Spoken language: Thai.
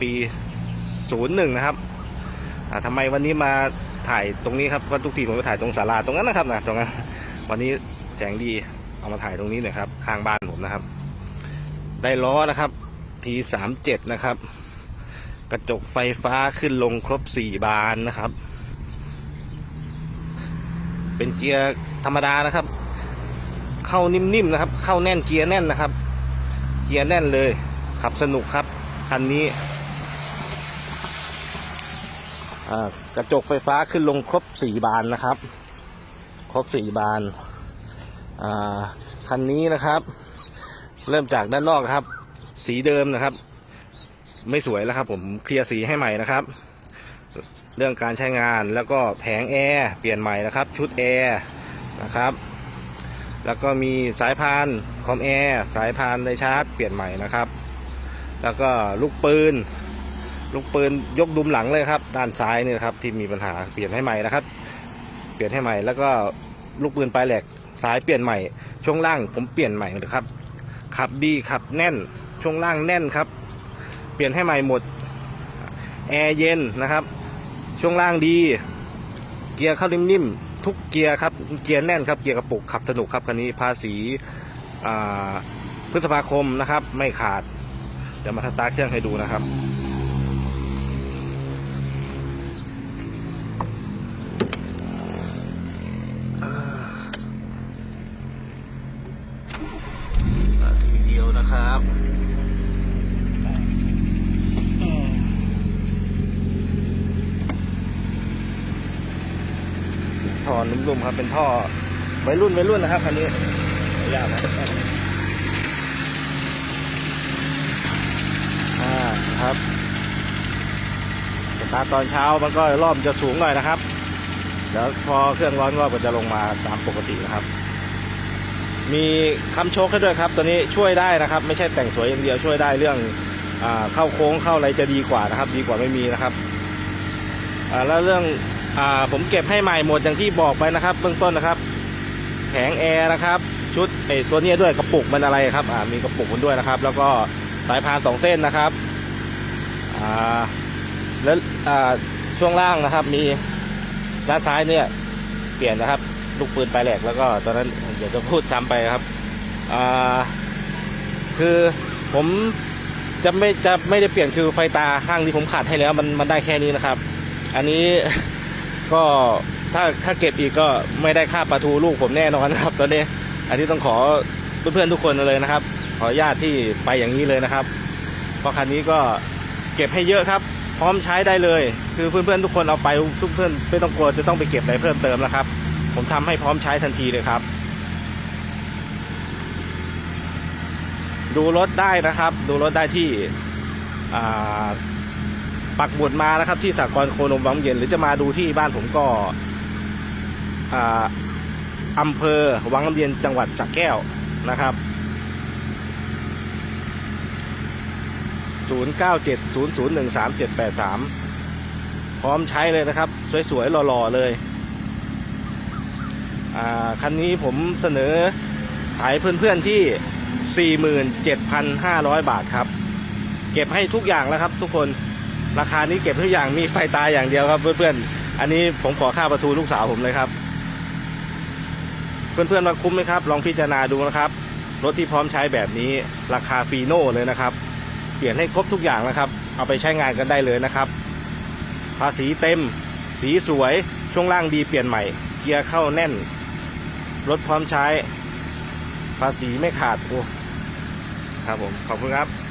ปี 01 นะครับอ่าทำไมวันนี้มาถ่ายตรงนี้ครับวันทุกทีผมไปถ่ายตรงศาลาตรงนั้นนะครับนะตรงนั้นวันนี้แสงดีเอามาถ่ายตรงนี้น่อยครับ ข้างบ้านผมนะครับ ได้ล้อนะครับ T37 นะครับ กระจกไฟฟ้าขึ้นลงครบ 4 บานนะครับ เป็นเกียร์ธรรมดานะครับ เข้านิ่มๆนะครับ เข้าแน่นเกียร์แน่นนะครับ เกียร์แน่นเลย ขับสนุกครับ คันนี้ กระจกไฟฟ้าขึ้นลงครบ 4 บานนะครับ ครบ 4 บานคันนี้นะครับ เริ่มจากด้านนอกครับ สีเดิมนะครับ ไม่สวยแล้วครับ ผมเคลียร์สีให้ใหม่นะครับ เรื่องการใช้งานแล้วก็แผงแอร์เปลี่ยนใหม่นะครับ ชุดแอร์นะครับ แล้วก็มีสายพานคอมแอร์สายพานในชาร์จเปลี่ยนใหม่นะครับ แล้วก็ลูกปืน ลูกปืนยกดุมหลังเลยครับ ด้านซ้ายนี่นะครับที่มีปัญหาเปลี่ยนให้ใหม่นะครับ เปลี่ยนให้ใหม่แล้วก็ลูกปืนปลายแหลกสายเปลี่ยนใหม่ ช่วงล่างผมเปลี่ยนใหม่นะครับขับดีขับแน่นช่วงล่างแน่นครับ เปลี่ยนให้ใหม่หมดแอร์เย็นนะครับ ช่วงล่างดี เกียร์เข้านิ่มๆทุกเกียร์ครับเกียร์แน่นครับเกียร์กระปุกขับสนุกครับคันนี้ภาษีพฤษภาคมนะครับ ไม่ขาดเดี๋ยวมาสตาร์ทเครื่องให้ดูนะครับ นาทีเดียว นะครับท่อนุ่มๆครับ เป็นท่อวัยรุ่นวัยรุ่นนะครับคันนี้ยากนะอ่าครับสตาร์ตอนเช้ามันก็รอบจะสูงหน่อยนะครับ เดี๋ยวพอเครื่องร้อนก็จะลงมาตามปกตินะครับ มีคำโชคให้ด้วยครับ ตัวนี้ช่วยได้นะครับ ไม่ใช่แต่งสวยอย่างเดียวช่วยได้เรื่องอเข้าโค้งเข้าอะไรจะดีกว่านะครับ ดีกว่าไม่มีนะครับแล้วเรื่องอผมเก็บให้ใหม่หมดอย่างที่บอกไปนะครับ เบื้องต้นนะครับแผงแอร์นะครับชุดไอตัวนี้ด้วยกระปุกมันอะไรครับมีกระปุกมันด้วยนะครับ แล้วก็สายพานสองเส้นนะครับแล้วช่วงล่างนะครับ มีด้านซ้ายเนี่ยเปลี่ยนนะครับ ลูกปืนปลายแหลกแล้วก็ตอนนั้นเดี๋ยวจะพูดซ้ำไปครับคือผมจะไม่จะไม่ได้เปลี่ยนคือไฟตาข้างที่ผมขาดให้แล้วมันมันได้แค่นี้นะครับ อันนี้ก็ถ้าถ้าเก็บอีกก็ไม่ได้ค่าปลาทูลูกผมแน่นอนครับ ตอนนี้ อันนี้ต้องขอเพื่อนๆทุกคนเลยนะครับ ขออนุญาตที่ไปอย่างนี้เลยนะครับ เพราะคันนี้ก็เก็บให้เยอะครับ พร้อมใช้ได้เลย คือเพื่อนๆทุกคนเอาไปทุกเพื่อนไม่ต้องกลัวจะต้องไปเก็บอะไรเพิ่มเติมนะครับ ผมทำให้พร้อมใช้ทันทีเลยครับ ดูรถได้นะครับ ดูรถได้ที่อ่าปักหมุดมานะครับ ที่สากลโคนมวังเย็น หรือจะมาดูที่บ้านผมก็อำเภอวังน้ำเย็นจังหวัดสระแก้วนะครับ 0970013783 พร้อมใช้เลยนะครับ สวยๆหล่อๆเลย คันนี้ผมเสนอขายเพื่อนๆที่ 47,500 บาทครับ เก็บให้ทุกอย่างแล้วครับ ทุกคนราคานี้เก็บทุกอย่างมีไฟตายอย่างเดียวครับ เพื่อนๆ อันนี้ผมขอค่าประตูลูกสาวผมเลยครับ เพื่อนๆมาคุ้มไหมครับ ลองพิจารณาดูนะครับรถที่พร้อมใช้แบบนี้ราคาฟีโน่เลยนะครับ เปลี่ยนให้ครบทุกอย่างนะครับ เอาไปใช้งานกันได้เลยนะครับ ภาษีเต็ม สีสวย ช่วงล่างดีเปลี่ยนใหม่ เกียร์เข้าแน่น รถพร้อมใช้ภาษีไม่ขาดโอ้ครับผม ขอบคุณครับ